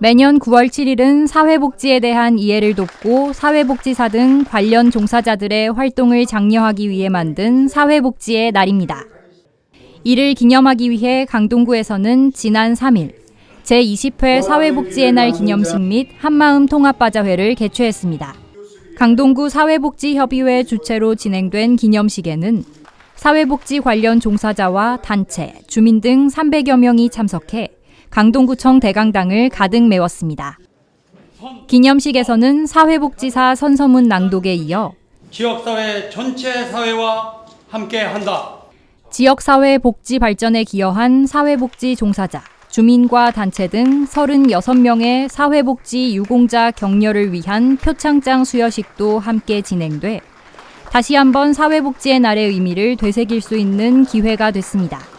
매년 9월 7일은 사회복지에 대한 이해를 돕고 사회복지사 등 관련 종사자들의 활동을 장려하기 위해 만든 사회복지의 날입니다. 이를 기념하기 위해 강동구에서는 지난 3일 제20회 사회복지의 날 기념식 및 한마음 통합바자회를 개최했습니다. 강동구 사회복지협의회 주최로 진행된 기념식에는 사회복지 관련 종사자와 단체, 주민 등 300여 명이 참석해 강동구청 대강당을 가득 메웠습니다. 기념식에서는 사회복지사 선서문 낭독에 이어 지역사회 전체 사회와 함께 한다. 지역사회 복지 발전에 기여한 사회복지 종사자, 주민과 단체 등 36명의 사회복지 유공자 격려를 위한 표창장 수여식도 함께 진행돼 다시 한번 사회복지의 날의 의미를 되새길 수 있는 기회가 됐습니다.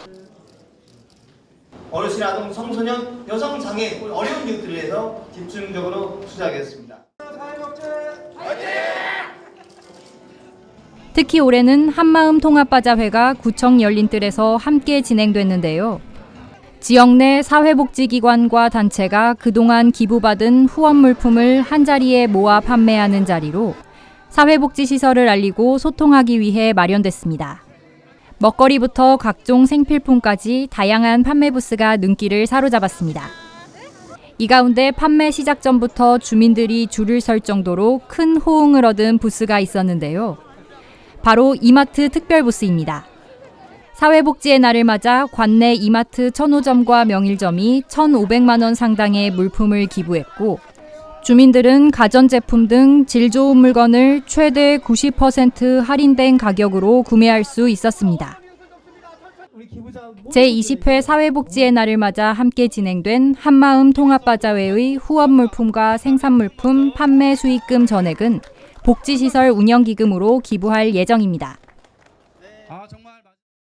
어르신, 아동, 청소년, 여성, 장애인 어려운 이웃들을 위해서 집중적으로 투자하겠습니다. 특히 올해는 한마음 통합바자회가 구청 열린뜰에서 함께 진행됐는데요. 지역 내 사회복지기관과 단체가 그동안 기부받은 후원 물품을 한자리에 모아 판매하는 자리로 사회복지시설을 알리고 소통하기 위해 마련됐습니다. 먹거리부터 각종 생필품까지 다양한 판매 부스가 눈길을 사로잡았습니다. 이 가운데 판매 시작 전부터 주민들이 줄을 설 정도로 큰 호응을 얻은 부스가 있었는데요. 바로 이마트 특별 부스입니다. 사회복지의 날을 맞아 관내 이마트 천호점과 명일점이 1,500만 원 상당의 물품을 기부했고 주민들은 가전제품 등 질 좋은 물건을 최대 90% 할인된 가격으로 구매할 수 있었습니다. 제20회 사회복지의 날을 맞아 함께 진행된 한마음 통합바자회의 후원 물품과 생산 물품 판매 수익금 전액은 복지시설 운영기금으로 기부할 예정입니다. 아,